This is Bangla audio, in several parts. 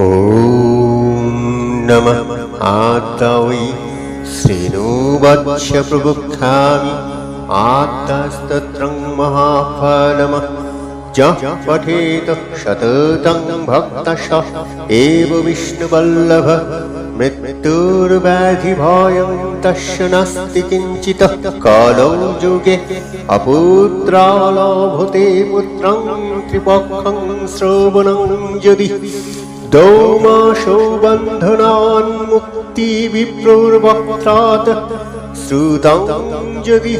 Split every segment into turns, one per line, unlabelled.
ॐ नमः आत्तावै श्रेणुवत्स प्रबुद्धामि आत्तास्तत्रं महाफलमः च पठेत शततं भक्तश एव विष्णुवल्लभ मृत्युर्व्याधिभयं तस्य नास्ति किञ्चित् कालौ युगे अपुत्रालभते पुत्रं त्रिपक्षं श्रवणं यदि দৌমাসৌবন্ধনান মুক্তি বিপ্রবক্ত্রাত শ্রুতং যদি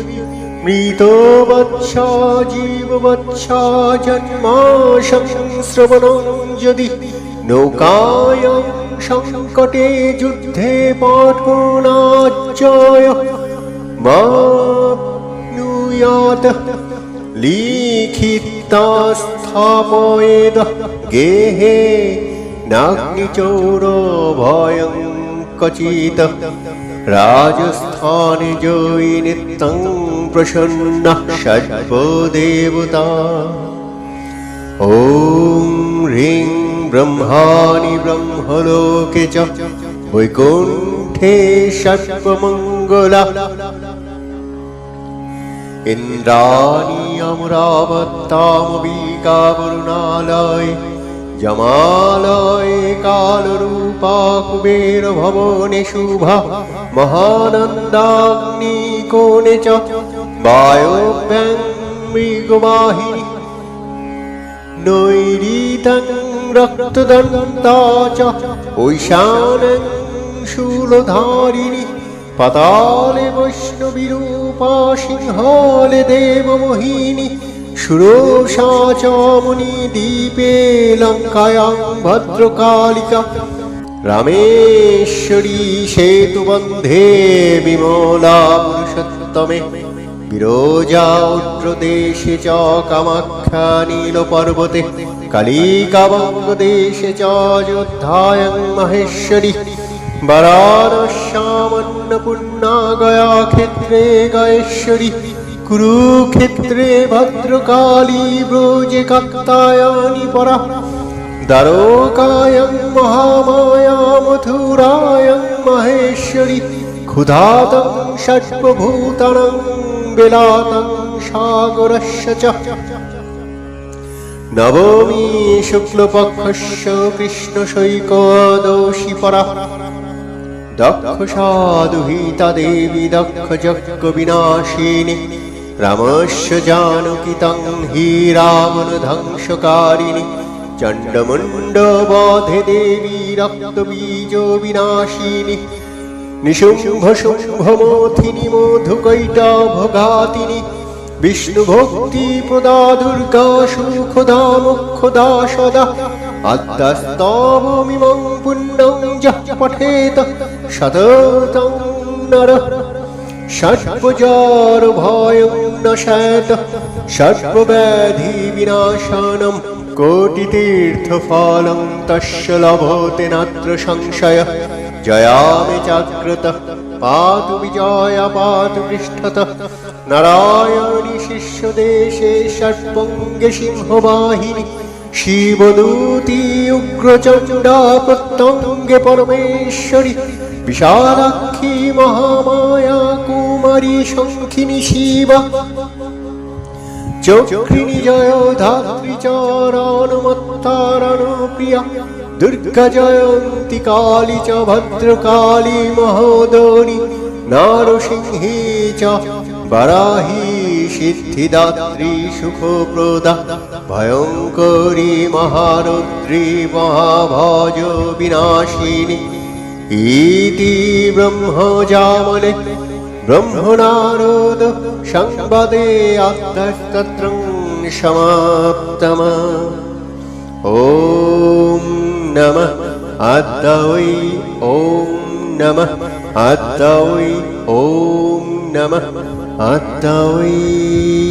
মৃত বৎসা জীববৎসা জন্মাশং শ্রবণং যদি নৌকায়াং সংকটে যুদ্ধে পাঠনাচয় মা নুয়াত লিখিতা গেহে नाग्निचोरो भयङ्कचितः राजस्थाने जोयि नित्यं प्रसन्नः षड्भो देवता ॐ ह्रीं ब्रह्माणि ब्रह्मलोके च वैकुण्ठे षट्पमङ्गला इन्द्राणि अमुरावत्तामवीका वरुणालय যমালয়ে কালরূপা কুবের ভবনে শুভা। মহানন্দাগ্নি কোণে চ বায়োব্যামৃগবাহিনী নৈরীতং রক্তদন্তা চ ঐশানং শূলধারিণী। পাতালে বৈষ্ণবীরূপা সিংহলে দেবমোহিনী। সুরসা চ মুনি দ্বীপে লঙ্কায়াং ভদ্রকালিকা। রামেশ্বরী সেতুবন্ধে বিমলা পুরুষোত্তমে। বিরোজা উত্রদেশে চ কামাখ্যা নীল পর্বতে কালিকাবঙ্গ দেশে চ অযোধ্যায়ং মহেশ্বরী। বারাণস্যামন্নপূর্ণা গয়া ক্ষেত্রে গয়েশ্বরী। কুরুক্ষেত্রে ভদ্রকালী ব্রজে কাত্তায়ানি পরা দ্বারকায়ং মহামায়া মথুরায়ং মহেশ্বরী। ক্ষুধাতং ষট্ভূতানং বিলাতং সাগরস্য চ নবমী শুক্লপক্ষস্য কৃষ্ণশৈকদোষী পরা। দক্ষ সাধুহিতা দেবী দক্ষ যজ্ঞ বিনাশিনী। রামস্য জানকিতং হি রাবণ ধ্বংসকারিণী। চণ্ডমুণ্ড বধে দেবী রক্তবীজ বিনাশিনী। নিশুম্ভ শুম্ভ মথিনী মধুকৈটা ভোগাতিনী বিষ্ণু ভক্তি প্রদা দুর্গা সুখদা মুখদা সদা। আদ্যাস্তবমিমং পুণ্যং যঃ পঠেত। সততং নর ষট্পজার ভয়ং নশাত সর্বব্যাধি বিনাশনম, কোটিতীর্থফলং তস্য লভতে নাত্র সংশয়। জয়ামে চাগ্রত পাতু বিজয় পাতু পৃষ্ঠত। নারায়ণী শিষ্য দেশে সর্বঙ্গে সিংহবাহিনী, শিবদূতি উগ্রচণ্ডা প্রত্যঙ্গে পরমেশ্বরী, বিশালাক্ষী মহামায়া কুমারী শঙ্খিনী শিবা। চক্রিণী জয় ধাত্রী চরণমত্তারণ প্রিয়া। দুর্গা জয়ন্তী কালী চ, ভদ্রকালী মহোদরী। নারসিংহী চ, বারাহী সিদ্ধিদাত্রী সুখপ্রদা। ভয়ঙ্করী মহারুদ্রী মহাভজ বিনাশিনী। ইতি ব্রহ্মজামলে ब्रह्मणारोद संवदे आत्तस्तत्र समाप्तम ॐ नमः अद्वै ॐ नमः अद्वै ॐ नमः अद्वै